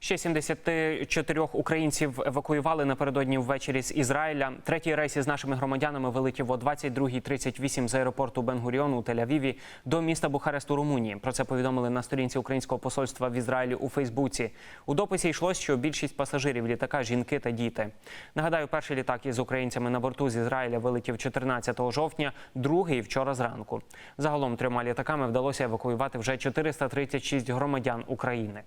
Ще 74 українців евакуювали напередодні ввечері з Ізраїля. Третій рейс із нашими громадянами вилетів о 22.38 з аеропорту Бенгуріон у Тель-Авіві до міста Бухарест у Румунії. Про це повідомили на сторінці українського посольства в Ізраїлі у Фейсбуці. У дописі йшлось, що більшість пасажирів літака жінки та діти. Нагадаю, перший літак із українцями на борту з Ізраїля вилетів 14 жовтня, другий вчора зранку. Загалом трьома літаками вдалося евакуювати вже 436 громадян України.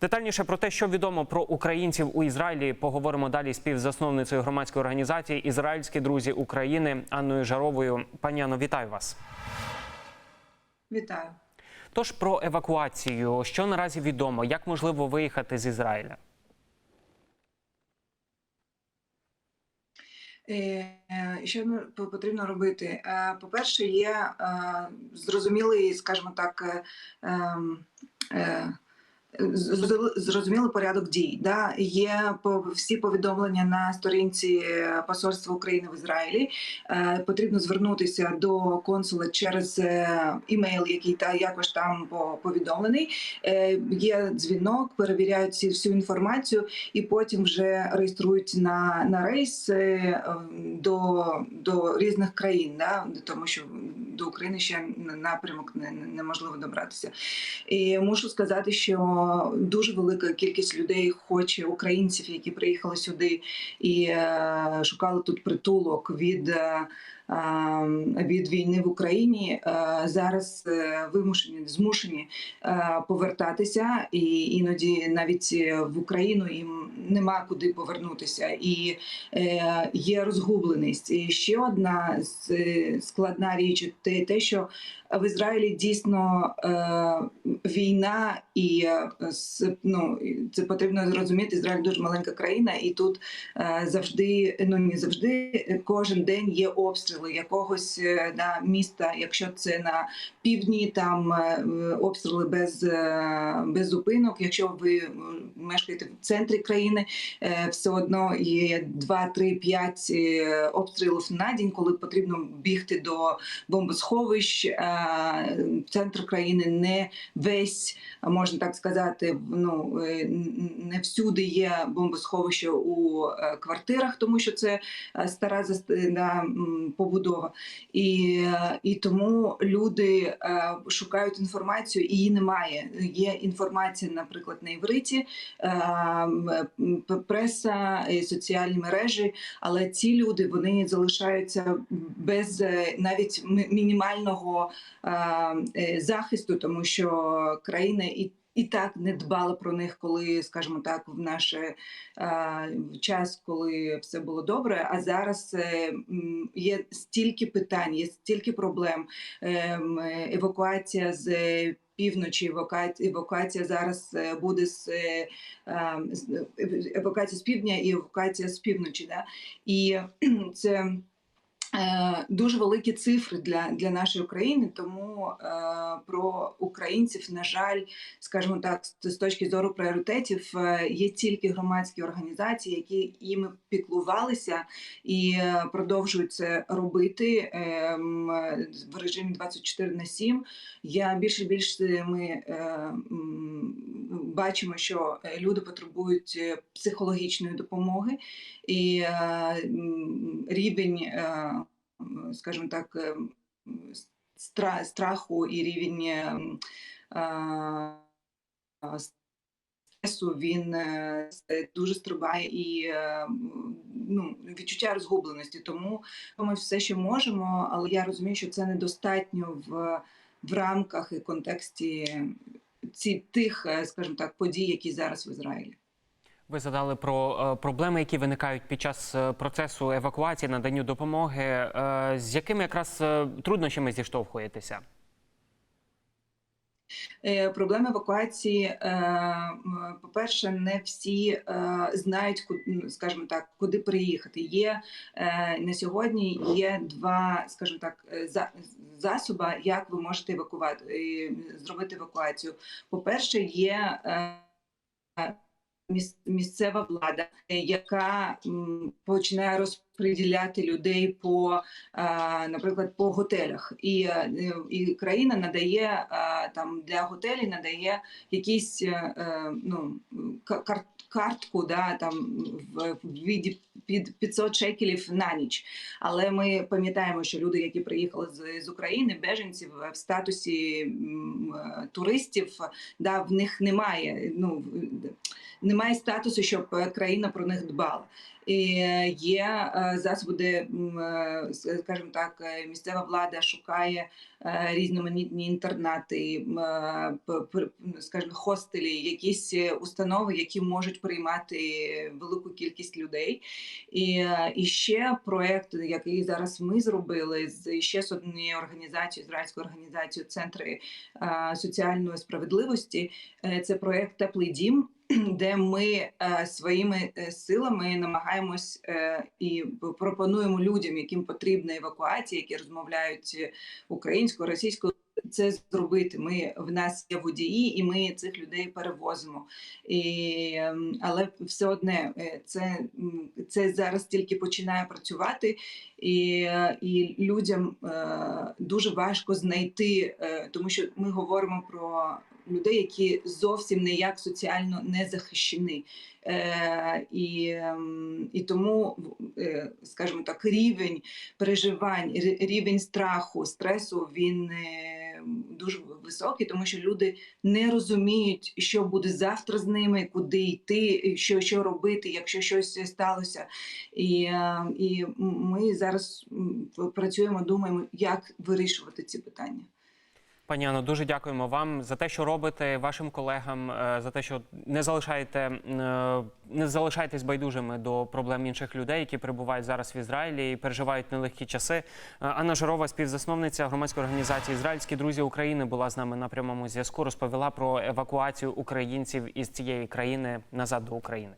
Детальніше про те, що відомо про українців у Ізраїлі, поговоримо далі з співзасновницею громадської організації Ізраїльські друзі України Анною Жаровою. Пані Анно, вітаю вас. Вітаю. Тож про евакуацію, що наразі відомо, як можливо виїхати з Ізраїля? Е, е, Що потрібно робити? Е, По-перше, є зрозумілий, скажімо так, з- з- зрозумілий порядок дій. Да? Є всі повідомлення на сторінці е, Посольства України в Ізраїлі. Е, Потрібно звернутися до консула через е, імейл, який та якось там по- повідомлений. Є дзвінок, перевіряють всю інформацію і потім вже реєструють на, на рейс до, до різних країн, да? тому що до України ще напрямок не- не- неможливо добратися. І мушу сказати, що дуже велика кількість людей хоче українців, які приїхали сюди і е, шукали тут притулок від. е, е, Від війни в Україні зараз вимушені змушені повертатися, і іноді навіть в Україну їм нема куди повернутися, і е, є розгубленість. І ще одна складна річ те, те, що в Ізраїлі дійсно е, війна, і е, ну, це потрібно зрозуміти. Ізраїль дуже маленька країна, і тут е, завжди, ну не завжди, кожен день є обстріли якогось е, да, міста. Якщо це на півдні, там е, обстріли без, е, без зупинок. Якщо ви е, мешкаєте в центрі країни, е, все одно є 2, 3, 5 е, обстрілів на день, коли потрібно бігти до бомбосховищ. Е, Центр країни не весь, можна так сказати, ну е, не всюди є бомбосховище у е, квартирах, тому що це е, стара побудова. І, е, і тому люди е, шукають інформацію, і її немає. Є інформація, наприклад, на івриті, е, преса, соціальні мережі, але ці люди вони залишаються без е, навіть мінімального захисту, тому що країна і. І так не дбала про них, коли, скажімо так, в наш е, час, коли все було добре. А зараз е, є стільки питань, є стільки проблем. Ем, е, Евакуація з півночі, евакуація зараз е, буде з е, е, евакуація з півдня і евакуація з півночі. Да? І це. Е, Дуже великі цифри для, для нашої України, тому е, про українців, на жаль, скажімо так, з, точки зору пріоритетів, е, є тільки громадські організації, які іми піклувалися і е, продовжують це робити е, в режимі 24 на 7. Я більше більше ми е, бачимо, що люди потребують психологічної допомоги, і е, рівень, е, скажімо так, е, стра- страху і рівень. стресу він е, дуже стрибає і е, ну, відчуття розгубленості. Тому ми все ще можемо, але я розумію, що це недостатньо в, в рамках і контексті ці тих, е, скажімо так, подій, які зараз в Ізраїлі. Ви задали про е, проблеми, які виникають під час е, процесу евакуації, наданню допомоги. Е, з якими якраз труднощами зіштовхуєтеся? Проблема евакуації, по-перше, не всі знають, скажімо так, куди приїхати. Є на сьогодні є два, скажімо так, засоби, як ви можете евакувати, зробити евакуацію. По-перше, є е, міс- місцева влада, е, яка м, починає розподіляти людей по, е, наприклад, по готелях, і, е, і країна надає там для готелів надає якісь ну ка- кар- картку, да там в, віді під 500 шекелів на ніч. Але ми пам'ятаємо, що люди, які приїхали з, з України, беженців в статусі туристів, да, в них немає. Ну немає статусу, щоб е, країна про них дбала. І е, є е, засоби, де, скажімо так, місцева влада шукає різноманітні інтернати, скажімо, хостелі, якісь установи, які можуть приймати велику кількість людей. І, і ще проект, який зараз ми зробили з ще з однією організацією, ізраїльською організацією Центри соціальної справедливості. Це проект Теплий дім. Де ми е, своїми е, силами намагаємось е, і пропонуємо людям, яким потрібна евакуація, які розмовляють українською, російською, це зробити. Ми в нас є водії, і ми цих людей перевозимо. І, ем, але все одне це, це зараз тільки починає працювати, і, і людям е, дуже важко знайти, е, тому що ми говоримо про людей, які зовсім ніяк соціально не захищені. Е, і, ем, і тому, е, скажімо так, рівень переживань, рівень страху, стресу він е, дуже високий, тому що люди не розуміють, що буде завтра з ними, куди йти, що, що робити, якщо щось сталося. І, е, і ми зараз працюємо, думаємо, як вирішувати ці питання. Пані Анно, дуже дякуємо вам за те, що робите вашим колегам, е, за те, що не залишаєте е, не залишаєтесь байдужими до проблем інших людей, які перебувають зараз в Ізраїлі і переживають нелегкі часи. Е, Анна Жарова, співзасновниця громадської організації Ізраїльські друзі України, була з нами на прямому зв'язку. Розповіла про евакуацію українців із цієї країни назад до України.